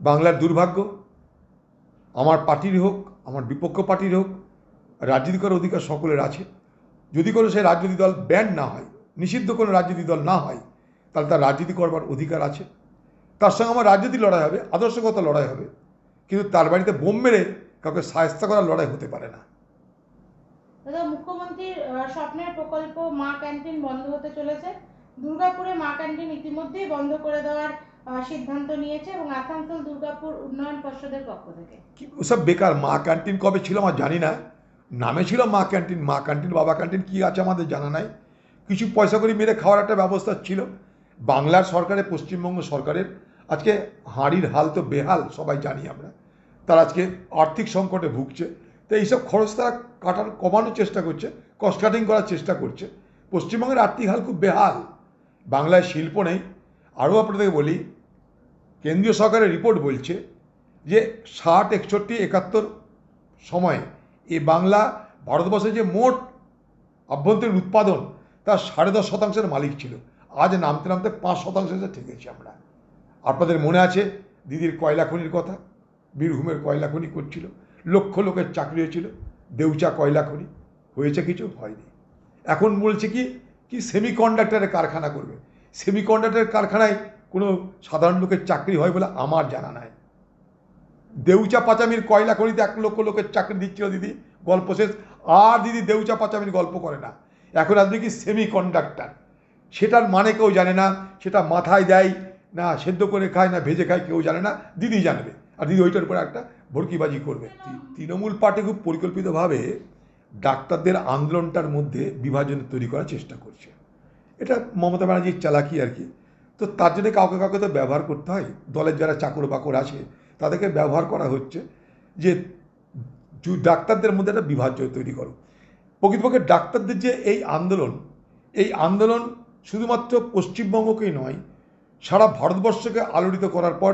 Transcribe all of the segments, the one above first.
বাংলার দুর্ভাগ্য, আমার পার্টির হোক, আমার বিপক্ষ পার্টির হোক রাজনীতি করার অধিকার সকলের আছে। যদি কোনো সেই রাজনৈতিক দল ব্যান না হয়, নিষিদ্ধ কোনো রাজনৈতিক দল না হয়, তাহলে তার রাজনীতি করবার অধিকার আছে। তার সঙ্গে আমার রাজনীতি লড়াই হবে, আদর্শগত লড়াই হবে। কিন্তু তার বাড়িতে বোম মেরে কাউকে সাহায্য করার লড়াই হতে পারে না। দাদা, মুখ্যমন্ত্রীর স্বপ্নের প্রকল্প মা ক্যান্টিন বন্ধ হতে চলেছে। দুর্গাপুরে মা ক্যান্টিন ইতিমধ্যেই বন্ধ করে দেওয়ার সিদ্ধান্ত নিয়েছে এবং আসানসোল, দুর্গাপুর উন্নয়ন পর্ষদের পক্ষ থেকে। কি, ওসব বেকার মা ক্যান্টিন কবে ছিল আমার জানি না। নামে ছিল মা ক্যান্টিন মা ক্যান্টিন, বাবা ক্যান্টিন, কী আছে আমাদের জানা নাই। কিছু পয়সা করে মেরে খাওয়ার একটা ব্যবস্থা ছিল। বাংলার সরকারের পশ্চিমবঙ্গ সরকারের, আজকে হাঁড়ির হাল তো বেহাল, সবাই জানি আমরা। তারা আজকে আর্থিক সংকটে ভুগছে। তো এইসব খরচ তারা কাটার, কমানোর চেষ্টা করছে কস্ট কাটিং করার চেষ্টা করছে। পশ্চিমবঙ্গের আর্থিক হাল খুব বেহাল। বাংলায় শিল্প নেই। আরও আপনাদেরকে বলি কেন্দ্রীয় সরকারের রিপোর্ট বলছে যে ষাট, একষট্টি, একাত্তর সময়ে এই বাংলা ভারতবর্ষের যে মোট আভ্যন্তরীণ উৎপাদন, তার সাড়ে দশ শতাংশের মালিক ছিল। আজ নামতে নামতে পাঁচ শতাংশে এসে ঠেকেছি আমরা। আপনাদের মনে আছে দিদির কয়লা খনির কথা? বীরভূমের কয়লা খনি করছিল। লক্ষ লোকের চাকরি হয়েছিল। দেউচা কয়লা খনি হয়েছে কিছু? হয়নি। এখন বলছে কি কি সেমি কন্ডাক্টরের কারখানা করবে? সেমি কন্ডাক্টরের কারখানায় কোনো সাধারণ লোকের চাকরি হয় বলে আমার জানা নাই। দেউচা পাচামির কয়লা খনিতে এক লক্ষ লোকের চাকরি দিচ্ছিল দিদি, গল্প শেষ। আর দিদি দেউচা পাচামির গল্প করে না। এখন আপনি কি সেমি কন্ডাক্টর সেটার মানে কেউ জানে না, সেটা মাথায় দেয় না, সেদ্ধ করে খায় না, ভেজে খায় কেউ জানে না, দিদি জানবে। আর দিদি ওইটার উপরে একটা ভড়কিবাজি করবে। তৃণমূল পার্টি খুব পরিকল্পিতভাবে ডাক্তারদের আন্দোলনটার মধ্যে বিভাজন তৈরি করার চেষ্টা করছে। এটা মমতা ব্যানার্জির চালাকি আর কি। তো তার জন্য কাউকে কাউকে তো ব্যবহার করতে হয়। দলের যারা চাকর বাকর আছে, তাদেরকে ব্যবহার করা হচ্ছে যে ডাক্তারদের মধ্যে একটা বিভাজ্য তৈরি করো। প্রকৃতপক্ষে ডাক্তারদের যে এই আন্দোলন এই আন্দোলন শুধুমাত্র পশ্চিমবঙ্গকেই নয়, সারা ভারতবর্ষকে আলোড়িত করার পর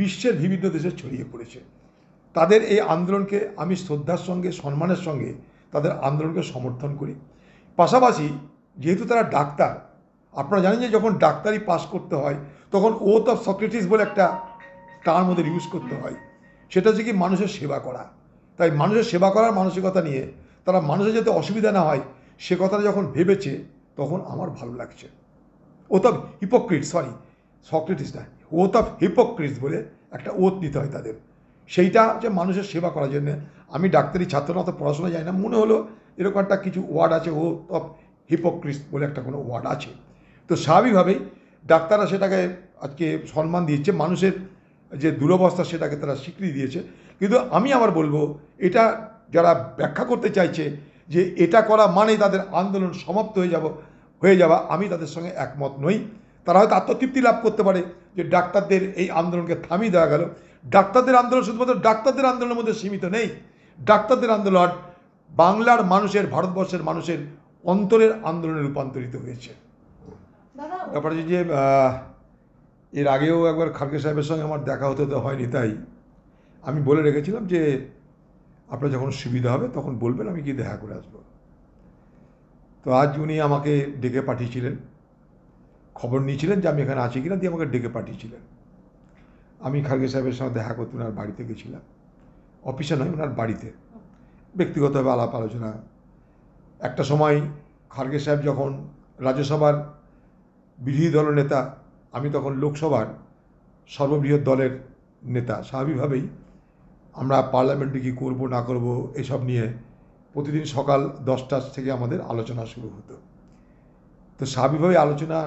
বিশ্বের বিভিন্ন দেশে ছড়িয়ে পড়েছে। তাদের এই আন্দোলনকে আমি শ্রদ্ধার সঙ্গে, সম্মানের সঙ্গে তাদের আন্দোলনকে সমর্থন করি। পাশাপাশি যেহেতু তারা ডাক্তার আপনারা জানেন যে যখন ডাক্তারি পাস করতে হয়, তখন ওথ অফ সক্রেটিস বলে একটা টার্ম ওদের ইউজ করতে হয়। সেটা হচ্ছে কি মানুষের সেবা করা। তাই মানুষের সেবা করার মানসিকতা নিয়ে তারা মানুষের যাতে অসুবিধা না হয়, সে কথাটা যখন ভেবেছে, তখন আমার ভালো লাগছে। Oath of hypocrite sorry Socrates না ওথ অফ হিপোক্রিটস বলে একটা ওথ নিতে হয় তাদের। সেইটা যে মানুষের সেবা করার জন্য। আমি ডাক্তারি ছাত্র না তো পড়াশোনা যাই না। মনে হলো এরকম একটা কিছু ওয়ার্ড আছে ও অফ হিপোক্রিস বলে একটা কোনো ওয়ার্ড আছে। তো স্বাভাবিকভাবেই ডাক্তাররা সেটাকে আজকে সম্মান দিয়েছে, মানুষের যে দুরবস্থা সেটাকে তারা স্বীকৃতি দিয়েছে। কিন্তু আমি আবার বলব, এটা যারা ব্যাখ্যা করতে চাইছে যে এটা করা মানে তাদের আন্দোলন সমাপ্ত হয়ে যাব, হয়ে যাওয়া, আমি তাদের সঙ্গে একমত নই। তারা হয়তো আত্মতৃপ্তি লাভ করতে পারে যে ডাক্তারদের এই আন্দোলনকে থামিয়ে দেওয়া গেল। ডাক্তারদের আন্দোলন শুধুমাত্র ডাক্তারদের আন্দোলনের মধ্যে সীমিত নেই। ডাক্তারদের আন্দোলন বাংলার মানুষের, ভারতবর্ষের মানুষের অন্তরের আন্দোলনে রূপান্তরিত হয়েছে। ব্যাপার হচ্ছে যে এর আগেও একবার খাড়গে সাহেবের সঙ্গে আমার দেখা হতে হয়নি, তাই আমি বলে রেখেছিলাম যে, আপনার যখন সুবিধা হবে তখন বলবেন, আমি গিয়ে দেখা করে আসব। তো আজ উনি আমাকে ডেকে পাঠিয়েছিলেন। খবর নিয়েছিলেন যে আমি এখানে আছি কিনা, দিয়ে আমাকে ডেকে পাঠিয়েছিলেন। আমি খাড়গে সাহেবের সঙ্গে দেখা করতে ওনার বাড়িতে গেছিলাম। অফিসে নয় ওনার বাড়িতে। ব্যক্তিগতভাবে আলাপ আলোচনা। একটা সময় খাড়গে সাহেব যখন রাজ্যসভার বিরোধী দল নেতা, আমি তখন লোকসভার সর্ববৃহৎ দলের নেতা। স্বাভাবিকভাবেই আমরা পার্লামেন্টে কী করব, না করব, এসব নিয়ে প্রতিদিন সকাল দশটা থেকে আমাদের আলোচনা শুরু হতো। তো স্বাভাবিকভাবেই আলোচনা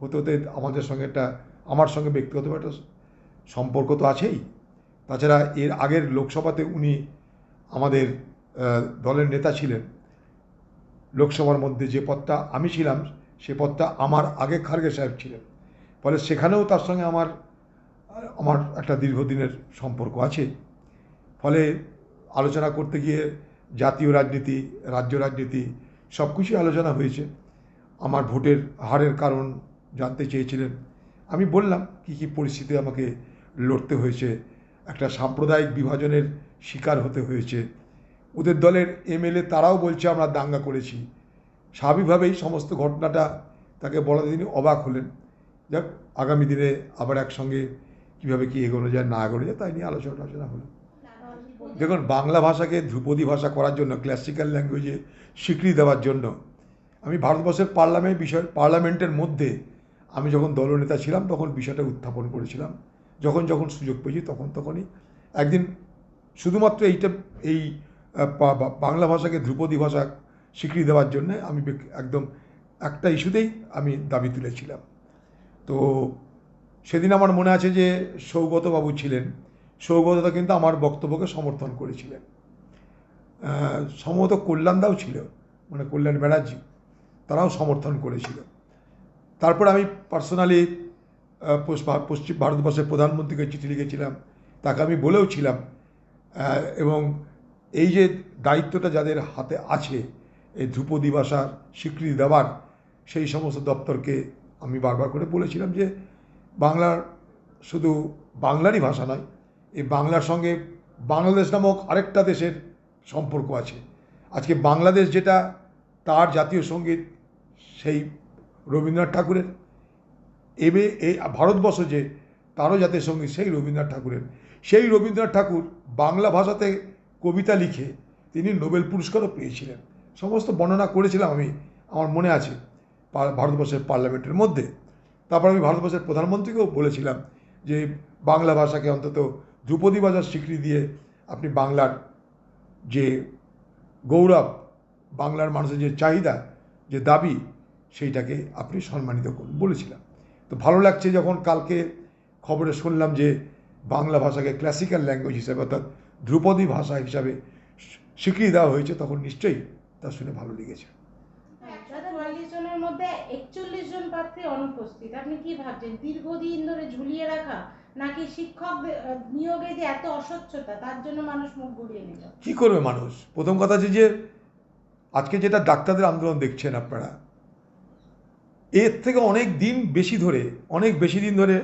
হতে হতে আমাদের সঙ্গে একটা, আমার সঙ্গে ব্যক্তিগতভাবে একটা সম্পর্ক তো আছেই। তাছাড়া এর আগের লোকসভাতে উনি আমাদের দলের নেতা ছিলেন। লোকসভার মধ্যে যে পদটা আমি ছিলাম সে পদটা আমার আগে খার্গে সাহেব ছিলেন। ফলে সেখানেও তার সঙ্গে আমার আমার একটা দীর্ঘদিনের সম্পর্ক আছে। ফলে আলোচনা করতে গিয়ে জাতীয় রাজনীতি, রাজ্য রাজনীতি, সব কিছুই আলোচনা হয়েছে। আমার ভোটের হারের কারণ জানতে চেয়েছিলেন। আমি বললাম, কী কী পরিস্থিতি আমাকে লড়তে হয়েছে? একটা সাম্প্রদায়িক বিভাজনের শিকার হতে হয়েছে। ওদের দলের এমএলএ তারাও বলছে, আমরা দাঙ্গা করেছি। স্বাভাবিকভাবেই সমস্ত ঘটনাটা তাকে বলাতে তিনি অবাক হলেন। যাক, আগামী দিনে আবার একসঙ্গে কীভাবে কী এগোনো যায়, না এগোনো যায়, তাই নিয়ে আলোচনা টালোচনা হলো। দেখুন, বাংলা ভাষাকে ধ্রুপদী ভাষা করার জন্য ক্লাসিক্যাল ল্যাঙ্গুয়েজে স্বীকৃতি দেওয়ার জন্য, আমি ভারতবর্ষের পার্লামেন্ট বিষয়, পার্লামেন্টের মধ্যে আমি যখন দলনেতা ছিলাম, তখন বিষয়টা উত্থাপন করেছিলাম। যখন যখন সুযোগ পেয়েছি, তখন তখনই। একদিন শুধুমাত্র এইটা, এই বাংলা ভাষাকে ধ্রুপদী ভাষা স্বীকৃতি দেওয়ার জন্য আমি একদম একটা ইস্যুতেই আমি দাবি তুলেছিলাম। তো সেদিন আমার মনে আছে যে সৌগতবাবু ছিলেন। সৌগতদা কিন্তু আমার বক্তব্যকে সমর্থন করেছিলেন। সম্ভবত কল্যাণদাও ছিল মানে কল্যাণ ব্যানার্জি, তারাও সমর্থন করেছিল। তারপর আমি পার্সোনালি পশ্চিম ভারতবর্ষের প্রধানমন্ত্রীকে চিঠি লিখেছিলাম, তাকে আমি বলেও ছিলাম এবং এই যে দায়িত্বটা যাদের হাতে আছে এই ধ্রুপদী ভাষার স্বীকৃতি দেওয়ার সেই সমস্ত দপ্তরকে আমি বারবার করে বলেছিলাম যে বাংলার শুধু বাংলারই ভাষা নয়, এই বাংলার সঙ্গে বাংলাদেশ নামক আরেকটা দেশের সম্পর্ক আছে। আজকে বাংলাদেশ যেটা, তার জাতীয় সংগীত সেই রবীন্দ্রনাথ ঠাকুরের। এবে এই ভারতবর্ষ যে, তারও জাতীয় সংগীত সেই রবীন্দ্রনাথ ঠাকুরের। সেই রবীন্দ্রনাথ ঠাকুর বাংলা ভাষাতে কবিতা লিখে তিনি নোবেল পুরস্কারও পেয়েছিলেন। সমস্ত বর্ণনা করেছিলাম আমি, আমার মনে আছে ভারতবর্ষের পার্লামেন্টের মধ্যে। তারপর আমি ভারতবর্ষের প্রধানমন্ত্রীকেও বলেছিলাম যে, বাংলা ভাষাকে অন্তত ধ্রুপদী ভাষার স্বীকৃতি দিয়ে আপনি বাংলার যে গৌরব, বাংলার মানুষের যে চাহিদা, যে দাবি, সেইটাকে আপনি সম্মানিত করুন বলেছিলাম। তো ভালো লাগছে যখন কালকে খবরে শুনলাম যে, বাংলা ভাষাকে ক্লাসিক্যাল ল্যাঙ্গুয়েজ হিসাবে অর্থাৎ ধ্রুপদী ভাষা হিসাবে স্বীকৃতি দেওয়া হয়েছে, তখন নিশ্চয়ই তা শুনে ভালো লেগেছে। চুয়াল্লিশ জনের মধ্যে একচল্লিশ জন প্রার্থী অনুপস্থিত। আপনি কি ভাবছেন দীর্ঘদিন ধরে ঝুলিয়ে রাখা নাকি শিক্ষক নিয়োগে যে এত অস্বচ্ছতা তার জন্য মানুষ মুখ ঘুরিয়ে নিল? কি করবে মানুষ? প্রথম কথা হচ্ছে যে আজকে যেটা ডাক্তারদের আন্দোলন দেখছেন আপনারা এর থেকে অনেক দিন বেশি ধরে অনেক বেশি দিন ধরে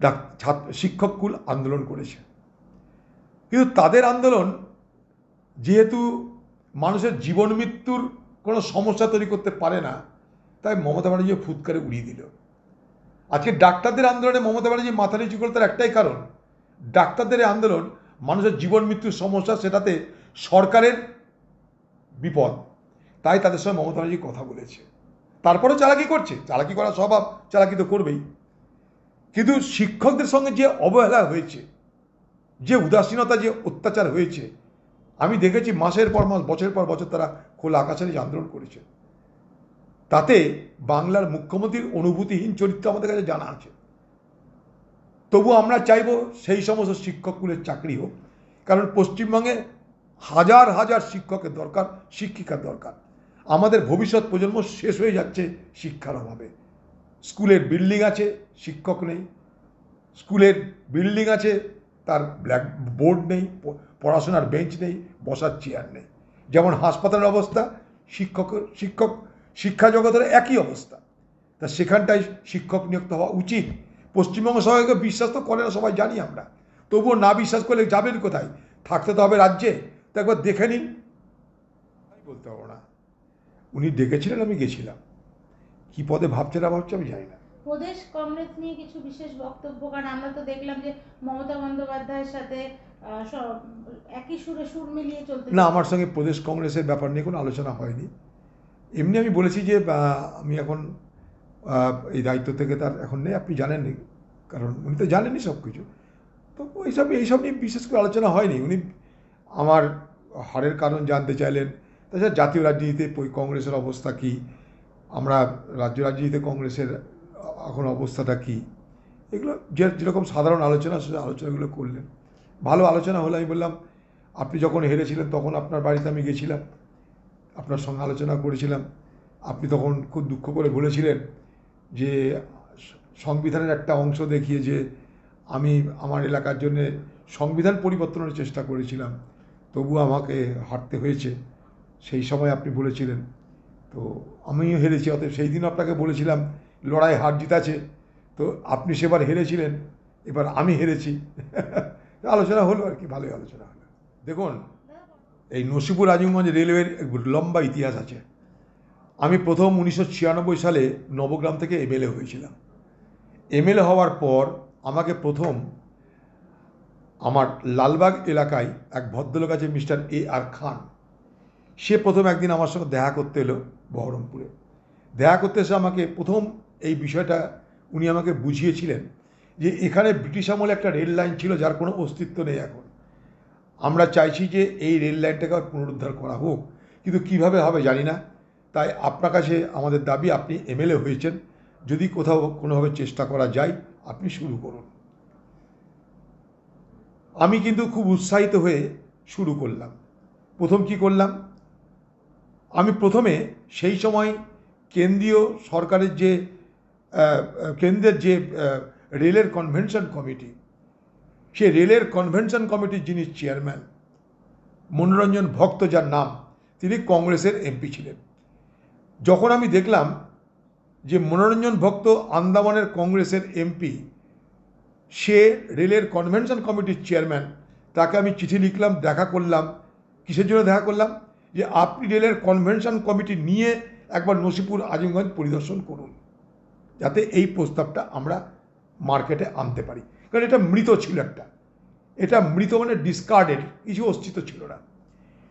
ডাক- ছাত্র শিক্ষককুল আন্দোলন করেছে। কিন্তু তাদের আন্দোলন যেহেতু মানুষের জীবন মৃত্যুর কোনো সমস্যা তৈরি করতে পারে না, তাই মমতা ব্যানার্জি ফুৎকারে উড়িয়ে দিল। আজকে ডাক্তারদের আন্দোলনে মমতা ব্যানার্জি মাথা নিচু করে তার একটাই কারণ, ডাক্তারদের আন্দোলন মানুষের জীবন মৃত্যুর সমস্যা, সেটাতে সরকারের বিপদ, তাই তাদের সঙ্গে মমতা ব্যানার্জি কথা বলেছে। তারপরেও চালাকি করছে, চালাকি করার স্বভাব চালাকি তো করবেই। কিন্তু শিক্ষকদের সঙ্গে যে অবহেলা হয়েছে, যে উদাসীনতা, যে অত্যাচার হয়েছে আমি দেখেছি মাসের পর মাস বছরের পর বছর তারা খোলা আকাশের আন্দোলন করেছে। তাতে বাংলার মুখ্যমন্ত্রীর অনুভূতিহীন চরিত্র আমাদের কাছে জানা আছে। তবু আমরা চাইব সেই সমস্ত শিক্ষকগুলোর চাকরি হোক, কারণ পশ্চিমবঙ্গে হাজার হাজার শিক্ষকের দরকার, শিক্ষিকার দরকার। আমাদের ভবিষ্যৎ প্রজন্ম শেষ হয়ে যাচ্ছে শিক্ষার অভাবে। স্কুলের বিল্ডিং আছে, শিক্ষক নেই। স্কুলের বিল্ডিং আছে, তার ব্ল্যাক বোর্ড নেই পড়াশোনার বেঞ্চ নেই, বসার চেয়ার নেই। যেমন হাসপাতালের অবস্থা, শিক্ষক শিক্ষক শিক্ষা জগতের একই অবস্থা। তা সেখানটায় শিক্ষক নিয়োগ হওয়া উচিত। পশ্চিমবঙ্গ সবাইকে বিশ্বাস তো করে না, সবাই জানি আমরা। তবুও না বিশ্বাস করলে যাবেন কোথায়? থাকতে তো হবে রাজ্যে। তো একবার দেখে নিন। বলতে পারব না। উনি ডেকেছিলেন, আমি গেছিলাম। কী পদে ভাবছে না ভাবছে আমি জানি না। প্রদেশ কংগ্রেস নিয়ে কিছু বিশেষ বক্তব্য? কারণ আমরা তো দেখলাম যে মমতা বন্দ্যোপাধ্যায়ের সাথে একই সুরে সুর মিলিয়ে চলতে না আমার সঙ্গে প্রদেশ কংগ্রেসের ব্যাপার নিয়ে কোনো আলোচনা হয়নি। এমনি আমি বলেছি যে আমি এখন এই দায়িত্ব থেকে তার এখন নেই আপনি জানেননি কারণ উনি তো জানেনই সব কিছু তো এইসব এইসব নিয়ে বিশেষ করে আলোচনা হয়নি। উনি আমার হারের কারণ জানতে চাইলেন। তাছাড়া জাতীয় রাজনীতিতে কংগ্রেসের অবস্থা কী? আমরা রাজ্য রাজনীতিতে কংগ্রেসের এখন অবস্থাটা কী? এগুলো যে যেরকম সাধারণ আলোচনা সে আলোচনাগুলো করলেন। ভালো আলোচনা হলো, আমি বললাম, আপনি যখন হেরেছিলেন তখন আপনার বাড়িতে আমি গেছিলাম, আপনার সঙ্গে আলোচনা করেছিলাম, আপনি তখন খুব দুঃখ করে বলেছিলেন যে, সংবিধানের একটা অংশ দেখিয়ে যে, আমি আমার এলাকার জন্য সংবিধান পরিবর্তনের চেষ্টা করেছিলাম তবু আমাকে হারতে হয়েছে, সেই সময় আপনি বলেছিলেন। তো আমিও হেরেছি, অতএব সেই দিন আপনাকে বলেছিলাম, লড়াই হার জিতাছে তো আপনি সেবার হেরেছিলেন, এবার আমি হেরেছি। আলোচনা হলো আর কি, ভালোই আলোচনা হলো। দেখুন, এই নসিপুর আজিমগঞ্জ রেলওয়ের লম্বা ইতিহাস আছে। আমি প্রথম উনিশশো ছিয়ানব্বই সালে নবগ্রাম থেকে এমএলএ হয়েছিলাম। এমএলএ হওয়ার পর আমাকে প্রথম আমার লালবাগ এলাকায় এক ভদ্রলোক আছে মিস্টার এ আর খান। সে প্রথম একদিন আমার সঙ্গে দেখা করতে এলো বহরমপুরে। দেখা করতে এসে আমাকে প্রথম এই বিষয়টা উনি আমাকে বুঝিয়েছিলেন যে এখানে ব্রিটিশ আমলে একটা রেল লাইন ছিল যার কোনো অস্তিত্ব নেই এখন। আমরা চাইছি যে এই রেল লাইনটাকে পুনরুদ্ধার করা হোক। কিন্তু কীভাবে হবে জানি না। তাই আপনার কাছে আমাদের দাবি, আপনি এমএলএ হয়েছেন। যদি কোথাও কোনোভাবে চেষ্টা করা যায়, আপনি শুরু করুন। আমি কিন্তু খুব উৎসাহিত হয়ে শুরু করলাম। প্রথম কি করলাম? আমি প্রথমে সেই সময় কেন্দ্রীয় সরকারের যে কেন্দ্রের যে রেলের কনভেনশন কমিটি সে রেলের কনভেনশন কমিটির যিনি চেয়ারম্যান মনোরঞ্জন ভক্ত যার নাম, তিনি কংগ্রেসের এমপি ছিলেন। যখন আমি দেখলাম যে মনোরঞ্জন ভক্ত আন্দামানের কংগ্রেসের এমপি সে রেলের কনভেনশন কমিটির চেয়ারম্যান তাকে আমি চিঠি লিখলাম, দেখা করলাম, কিসের জন্য দেখা করলাম? যে আপনি রেলের কনভেনশন কমিটি নিয়ে একবার নসিপুর আজিমগঞ্জ পরিদর্শন করুন। যাতে এই প্রস্তাবটা আমরা মার্কেটে আনতে পারি। কারণ এটা মৃত ছিল একটা। এটা মৃত মানে ডিসকার্ডেড কিছু অস্তিত্ব ছিল না।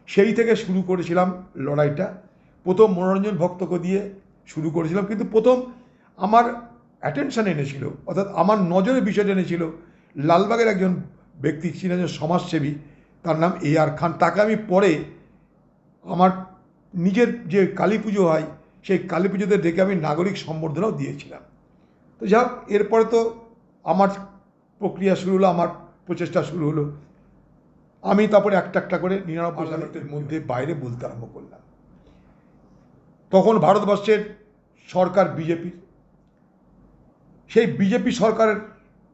সেই থেকে শুরু করেছিলাম লড়াইটা। প্রথম মনোরঞ্জন ভক্তকে দিয়ে শুরু করেছিলাম। কিন্তু প্রথম আমার অ্যাটেনশান এনেছিল, অর্থাৎ আমার নজরে বিষয়টা এনেছিল লালবাগের একজন ব্যক্তি ছিলেন একজন সমাজসেবী, তার নাম এ আর খান। তাকে আমি পরে আমার নিজের যে কালী পুজো হয়, সেই কালী পুজোতে ডেকে আমি নাগরিক সম্বর্ধনাও দিয়েছিলাম। তো যাক এরপরে তো আমার প্রক্রিয়া শুরু হলো, আমার প্রচেষ্টা শুরু হলো। আমি তারপরে একটা একটা করে নিরানব্বই সালের মধ্যে বাইরে বলতে আরম্ভ করলাম। তখন ভারতবর্ষের সরকার বিজেপির সেই বিজেপি সরকারের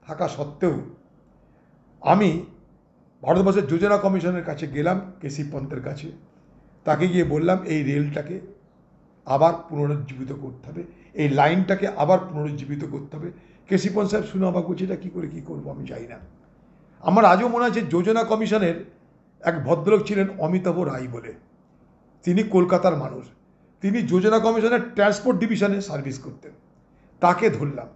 থাকা সত্ত্বেও আমি ভারতবর্ষের যোজনা কমিশনের কাছে গেলাম, কেসি পন্থের কাছে। তাকে গিয়ে বললাম, এই রেলটাকে আবার পুনরুজ্জীবিত করতে হবে। এই লাইনটাকে আবার পুনরুজ্জীবিত করতে হবে। কেসি পন্থ সাহেব শুনে অবাক বলছে এটা কী করে কী করব আমি জানি না। আমার আজও মনে আছে যোজনা কমিশনের এক ভদ্রলোক ছিলেন অমিতাভ রায় বলে। তিনি কলকাতার মানুষ। তিনি যোজনা কমিশনের ট্রান্সপোর্ট ডিভিশনে সার্ভিস করতেন। তাকে ধরলাম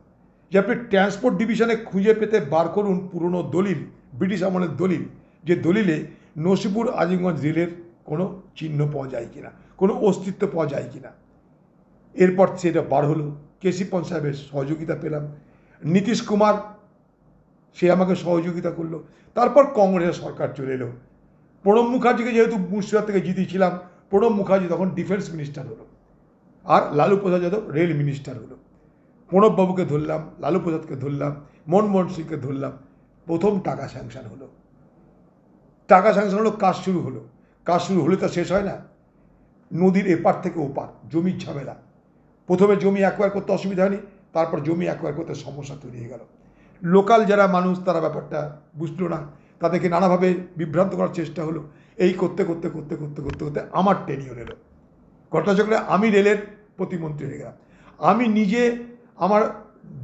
যে আপনি ট্রান্সপোর্ট ডিভিশনে খুঁজে পেতে বার করুন পুরনো দলিল, ব্রিটিশ আমলের দলিল, যে দলিলে নসিপুর আজিমগঞ্জ রেলের কোনো চিহ্ন পাওয়া যায় কিনা, কোনো অস্তিত্ব পাওয়া যায় কিনা। এরপর সেটা বার হলো। কেসি সাহেবের সহযোগিতা পেলাম। নীতিশ কুমার, সে আমাকে সহযোগিতা করল। তারপর কংগ্রেসের সরকার চলে এলো। প্রণব মুখার্জিকে যেহেতু মুর্শিদাবাদ থেকে জিতিয়েছিলাম প্রণব মুখার্জি তখন ডিফেন্স মিনিস্টার হলো আর লালু প্রসাদ যাদব রেল মিনিস্টার হলো। প্রণববাবুকে ধরলাম, লালু প্রসাদকে ধরলাম, মনমোহন সিংকে ধরলাম, প্রথম টাকা স্যাংশন হলো। টাকা স্যাংশন হলো, কাজ শুরু হলো। কাজ শুরু হলে তো শেষ হয় না। নদীর এপার থেকে ওপার, জমির ঝামেলা। প্রথমে জমি অ্যাকোয়ার করতে অসুবিধা হয়নি তারপর জমি অ্যাকোয়ার করতে সমস্যা তৈরি হয়ে গেল। লোকাল যারা মানুষ, তারা ব্যাপারটা বুঝলো না। তাদেরকে নানাভাবে বিভ্রান্ত করার চেষ্টা হলো। এই করতে করতে করতে করতে করতে করতে আমার টেনিয়র এলো। ঘটনাচক্রে আমি রেলের প্রতিমন্ত্রী হয়ে গেলাম। আমি নিজে আমার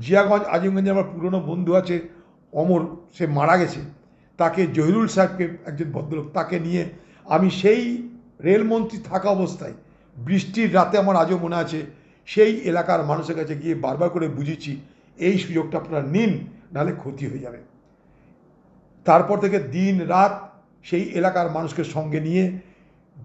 জিয়াগঞ্জ আজিমগঞ্জে আমার পুরনো বন্ধু আছে, অমর, সে মারা গেছে। তাকে জহিরুল সাহেবকে একজন ভদ্রলোক, তাকে নিয়ে আমি সেই রেলমন্ত্রী থাকা অবস্থায় বৃষ্টির রাতে আমার আজও মনে আছে সেই এলাকার মানুষের কাছে গিয়ে বারবার করে বুঝেছি এই সুযোগটা আপনারা নিন, নাহলে ক্ষতি হয়ে যাবে। তারপর থেকে দিন রাত সেই এলাকার মানুষকে সঙ্গে নিয়ে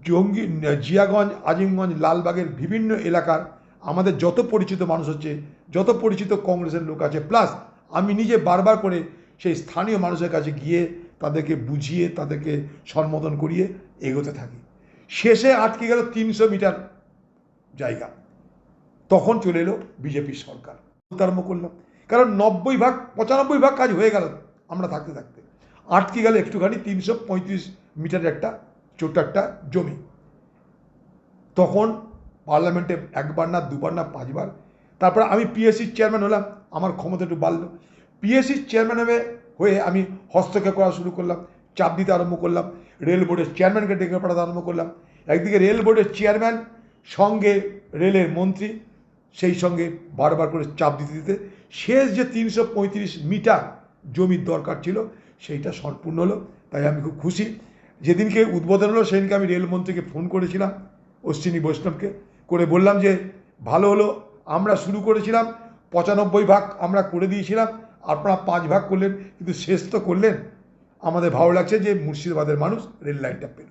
জঙ্গি, জিয়াগঞ্জ, আজিমগঞ্জ, লালবাগের বিভিন্ন এলাকার আমাদের যত পরিচিত মানুষ হচ্ছে, যত পরিচিত কংগ্রেসের লোক আছে, প্লাস আমি নিজে বারবার করে সেই স্থানীয় মানুষের কাছে গিয়ে তাদেরকে বুঝিয়ে, তাদেরকে সম্বোধন করিয়ে এগোতে থাকি। শেষে আটকে গেল তিনশো মিটার জায়গা। তখন চলে এলো বিজেপির সরকার। আরম্ভ করলাম। কারণ নব্বই ভাগ, পঁচানব্বই ভাগ কাজ হয়ে গেল আমরা থাকতে থাকতে। আটকে গেল একটুখানি তিনশো পঁয়ত্রিশ মিটার একটা ছোট্ট একটা জমি। তখন পার্লামেন্টে একবার না, দুবার না, পাঁচবার। তারপর আমি পিএসসির চেয়ারম্যান হলাম, আমার ক্ষমতা একটু বাড়লো। পিএসসির চেয়ারম্যান হবে হয়ে আমি হস্তক্ষেপ করা শুরু করলাম, চাপ দিতে আরম্ভ করলাম, রেল বোর্ডের চেয়ারম্যানকে ডেকে পাঠাতে আরম্ভ করলাম। একদিকে রেল বোর্ডের চেয়ারম্যান, সঙ্গে রেলের মন্ত্রী সেই সঙ্গে বারবার করে চাপ দিতে দিতে শেষ যে তিনশো পঁয়ত্রিশ মিটার জমির দরকার ছিল, সেইটা সম্পূর্ণ হলো। তাই আমি খুব খুশি। যেদিনকে উদ্বোধন হলো, সেদিনকে আমি রেলমন্ত্রীকে ফোন করেছিলাম, অশ্বিনী বৈষ্ণবকে, করে বললাম যে, ভালো হলো, আমরা শুরু করেছিলাম, পঁচানব্বই ভাগ আমরা করে দিয়েছিলাম, আপনারা পাঁচ ভাগ করলেন, কিন্তু শেষ তো করলেন। আমাদের ভালো লাগছে যে মুর্শিদাবাদের মানুষ রেল লাইনটা পেল।